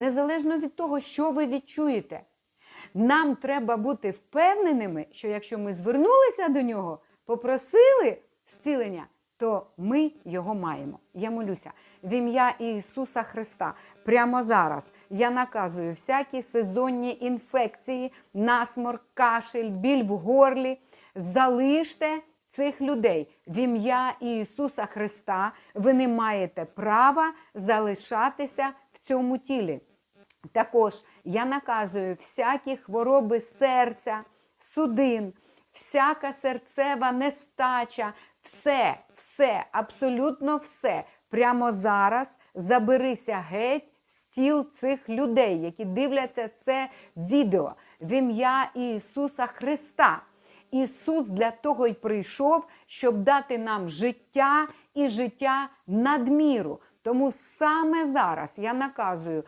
незалежно від того, що ви відчуєте. Нам треба бути впевненими, що якщо ми звернулися до нього, попросили зцілення, то ми його маємо. Я молюся в ім'я Ісуса Христа. Прямо зараз я наказую всякі сезонні інфекції, насморк, кашель, біль в горлі. Залиште цих людей в ім'я Ісуса Христа. Ви не маєте права залишатися в цьому тілі. Також я наказую всякі хвороби серця, судин, всяка серцева нестача, все, все, абсолютно все. Прямо зараз заберися геть з тіл цих людей, які дивляться це відео в ім'я Ісуса Христа. Ісус для того й прийшов, щоб дати нам життя і життя надміру. Тому саме зараз я наказую